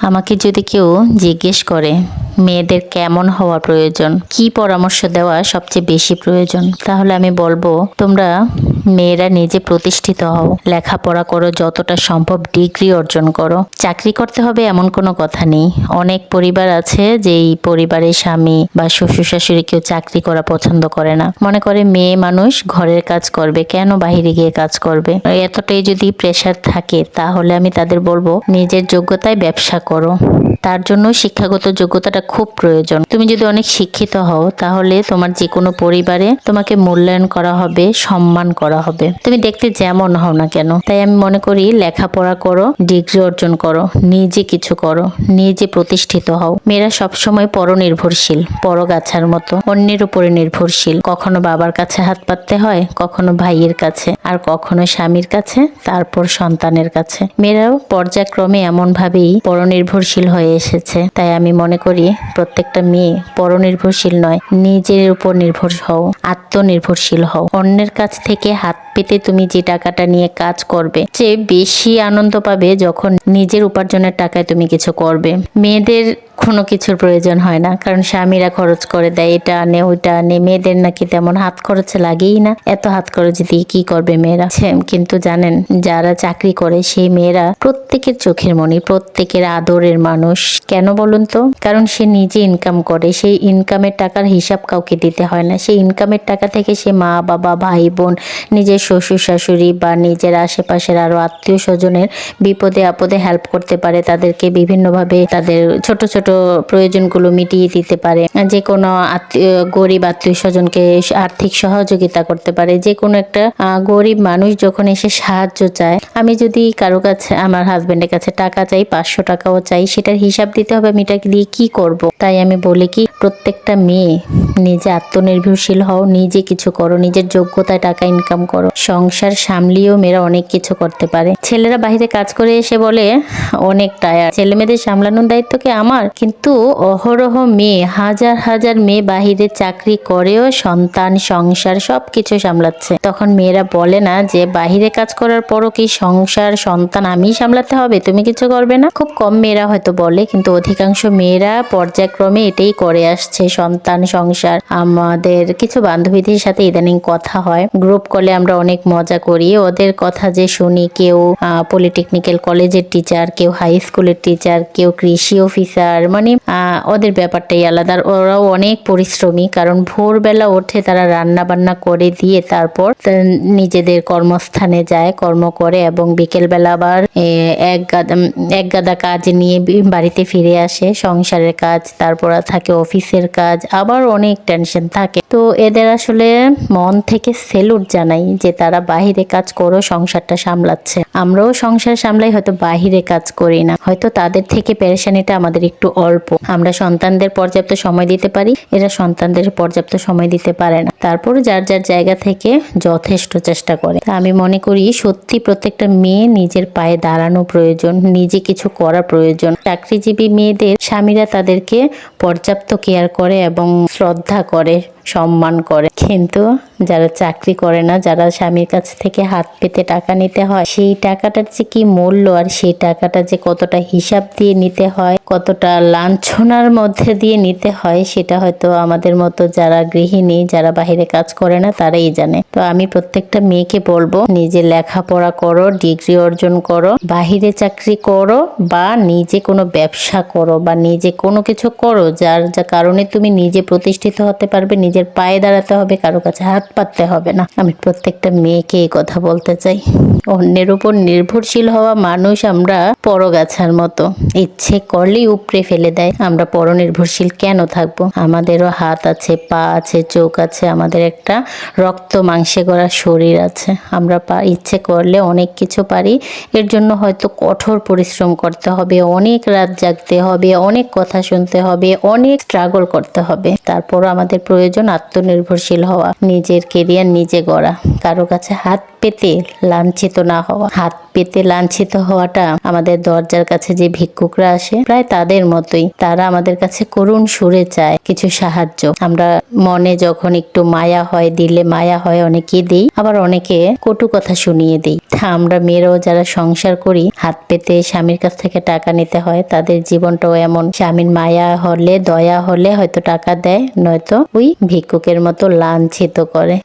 আমাকে যদি কেউ জিজ্ঞেস করে। মেয়েদের কেমন হওয়া প্রয়োজন? কি পরামর্শ দেওয়া সবচেয়ে বেশি প্রয়োজন? তাহলে আমি বলব, তোমরা মেয়েরা নিজে প্রতিষ্ঠিত হও। লেখাপড়া করো, যতটা সম্ভব ডিগ্রি অর্জন করো। চাকরি করতে হবে এমন কোনো কথা নেই। অনেক পরিবার আছে যেই পরিবারের স্বামী বা শ্বশুর শাশুড়ি কেউ চাকরি করা পছন্দ করে না। মনে করে মেয়ে মানুষ ঘরের কাজ করবে, কেন বাহিরে গিয়ে কাজ করবে? এতটাই যদি প্রেশার থাকে, তাহলে আমি তাদের বলব, নিজের যোগ্যতায় ব্যবসা করো। তার জন্য শিক্ষাগত যোগ্যতাটা খুব প্রয়োজন। তুমি যদি অনেক শিক্ষিত হও, তাহলে তোমার যে কোনো পরিবারে তোমাকে মূল্যায়ন করা হবে, সম্মান করা হবে। তুমি দেখতে যেমন হও না কেন। তাই আমি মনে করি লেখাপড়া করো, ডিগ্রি অর্জন করো, নিজে কিছু করো, নিজে প্রতিষ্ঠিত হও। মেয়েরা সবসময় পরনির্ভরশীল, পরগাছার মতো। অন্যের উপরে নির্ভরশীল। কখনো বাবার কাছে হাত পাততে হয়, কখনো ভাইয়ের কাছে, আর কখনো স্বামীর কাছে, তারপর সন্তানের কাছে। মেয়েরাও পর্যায়ক্রমে এমন ভাবেই পরনির্ভরশীল হয়ে এসেছে। তাই আমি মনে করি প্রত্যেকটা মেয়ে পরনির্ভরশীল নয়, নিজের উপর নির্ভর হও, আত্মনির্ভরশীল হও। অন্যের কাছ থেকে হাত পেতে তুমি যে টাকাটা নিয়ে কাজ করবে যে বেশি আনন্দ পাবে যখন নিজের উপার্জনের টাকায় তুমি কিছু করবে। মেয়েদের কোনো কিছুর প্রয়োজন হয় না। কারণ স্বামীরা খরচ করে দেয়, এটা আনে, ওইটা আনে। মেয়েদের নাকি তেমন হাত খরচ লাগেই না। এত হাত খরচ দিয়ে কি করবে মেয়েরা? কিন্তু জানেন, যারা চাকরি করে সেই মেয়েরা প্রত্যেকের চোখের মনি, প্রত্যেকের আদরের মানুষ। কেন বলুন তো? কারণ সে নিজে ইনকাম করে, সেই ইনকামের টাকার হিসাব কাউকে দিতে হয় না। সেই ইনকামের টাকা থেকে সে মা, বাবা, ভাই, বোন, নিজের শ্বশুর, শাশুড়ি বা নিজের আশেপাশের আরও আত্মীয় স্বজনের বিপদে আপদে হেল্প করতে পারে। তাদেরকে বিভিন্নভাবে তাদের ছোট ছোট প্রয়োজনগুলো মিটিয়ে দিতে পারে, যে কোনো গরিব আত্মীয় স্বজনকে আর্থিক সহযোগিতা করতে পারে, যে কোনো একটা গরিব মানুষ যখন এসে সাহায্য চায়, আমি যদি কারও কাছে, আমার হাজবেন্ডের কাছে টাকা চাই, পাঁচশো টাকাও চাই, সেটার হিসাব দিতে হবে আমি এটাকে দিয়ে কি করব? তাই আমি বলি কি, প্রত্যেকটা মেয়ে নিজে আত্মনির্ভরশীল হও, নিজে কিছু করো, নিজের যোগ্যতায় টাকা ইনকাম করো। সংসার সামলিয়েও মেয়েরা অনেক কিছু করতে পারে। ছেলেরা বাইরে কাজ করে এসে বলে, অনেক টায়ার। ছেলে মেয়েদের সামলানোর দায়িত্ব কি আমার? কিন্তু অহরহ মেয়ে, হাজার হাজার মেয়ে বাহিরে চাকরি করেও সন্তান, সংসার সব কিছু সামলাচ্ছে। তখন মেয়েরা বলে না যে, বাহিরে কাজ করার পরও কি সংসার, সন্তান আমি সামলাতে হবে? তুমি কিছু করবে না? খুব কম মেয়েরা হয়তো বলে, কিন্তু অধিকাংশ মেয়েরা পর্যায়ক্রমে এটাই করে আসছে, সন্তান, সংসার। আমাদের কিছু বান্ধবীদের সাথে ইদানিং কথা হয়। গ্রুপ কলে আমরা অনেক মজা করি। ওদের কথা যে শুনি, কেউ পলিটেকনিক্যাল কলেজের টিচার কেউ হাই স্কুলের টিচার কেউ কৃষি অফিসার মানে ওদের ব্যাপারটাই আলাদা। ওরাও অনেক পরিশ্রমী, কারণ ভোরবেলা ওঠে তারা রান্না বান্না করে দিয়ে তারপর নিজেদের কর্মস্থানে যায়, কর্ম করে এবং বিকেলবেলা আবার এক গাদা এক গাদা কাজ নিয়ে বাড়িতে ফিরে আসে। সংসারের কাজ, তারপর থাকে অফিসের কাজ, আবার অনেক টেনশন থাকে। তো এদের আসলে মন থেকে সেলুট জানাই যে তারা বাহিরে কাজ করো সংসারটা সামলাচ্ছে। আমরাও সংসার সামলাই হয়তো বাহিরে কাজ করি না। হয়তো তাদের থেকে পেরেশানিটা আমাদের একটু অল্প। আমরা সন্তানদের পর্যাপ্ত সময় দিতে পারি, এরা সন্তানদের পর্যাপ্ত সময় দিতে পারে না। তারপর যার যার জায়গা থেকে যথেষ্ট চেষ্টা করে। আমি মনে করি সত্যি প্রত্যেকটা মেয়ে নিজের পায়ে দাঁড়ানো প্রয়োজন, নিজে কিছু করা প্রয়োজন। চাকরিজীবী মেয়েদের স্বামীরা তাদেরকে পর্যাপ্ত কেয়ার করে এবং শ্রদ্ধা করে, সম্মান করে। কিন্তু যারা চাকরি করে না, যারা স্বামীর কাছ থেকে হাত পেতে টাকা নিতে হয়, সেই টাকাটার যে কি মূল্য আর সেই টাকাটা যে কতটা হিসাব দিয়ে নিতে হয়, কতটা লাঞ্ছনার মধ্যে দিয়ে নিতে হয়, সেটা হয়তো আমাদের মতো যারা গৃহিণী, যারা বাহিরে কাজ করে না, তারাই জানে। তো আমি প্রত্যেকটা মেয়েকে বলব, নিজে লেখাপড়া করো, ডিগ্রি অর্জন করো, বাহিরে চাকরি করো বা নিজে কোনো ব্যবসা করো বা নিজে কোনো কিছু করো, যার যা কারণে তুমি নিজে প্রতিষ্ঠিত হতে পারবে, নিজের পায়ে দাঁড়াতে হবে, কারও কাছে হাত পাততে হবে না। আমি প্রত্যেকটা মেয়েকে এই কথা বলতে চাই। অন্যের উপর নির্ভরশীল হওয়া মানুষ আমরা পরগাছার মতো। ইচ্ছে করলেই উপড়ে ফেলে দেয়। আমরা পরনির্ভরশীল কেন থাকব? আমাদেরও হাত আছে, পা আছে, চোখ আছে, আমাদের একটা রক্ত মাংসে গড়া শরীর আছে। আমরা ইচ্ছে করলে অনেক কিছু পারি। এর জন্য হয়তো কঠোর পরিশ্রম করতে হবে, অনেক রাত জাগতে হবে, অনেক কথা শুনতে হবে, অনেক স্ট্রাগল করতে হবে। তারপরও আমাদের প্রয়োজন আত্মনির্ভরশীল হওয়া। নিজের কেরিয়ার নিজে গড়া। কারও কাছে হাত পেতে লাঞ্ছিত না হওয়া। হাত পেতে লাঞ্ছিত হওয়াটা আমাদের দরজার কাছে যে ভিক্ষুকরা আসে, প্রায় তাদের মতোই। তারা আমাদের কাছে করুণ সুরে চায়, কিছু সাহায্য। আমরা মনে যখন একটু মায়া হয়, দিলে মায়া হয় অনেকে দিই। আবার অনেকে কটু কথা শুনিয়ে দিই। আমরা মেয়েরাও যারা সংসার করি, হাত পেতে স্বামীর কাছ থেকে টাকা নিতে হয়, তাদের জীবনটাও এমন। স্বামীর মায়া হলে, দয়া হলে হয়তো টাকা দেয়, নয়তো ওই ভিক্ষুকের মতো লাঞ্ছিত করে।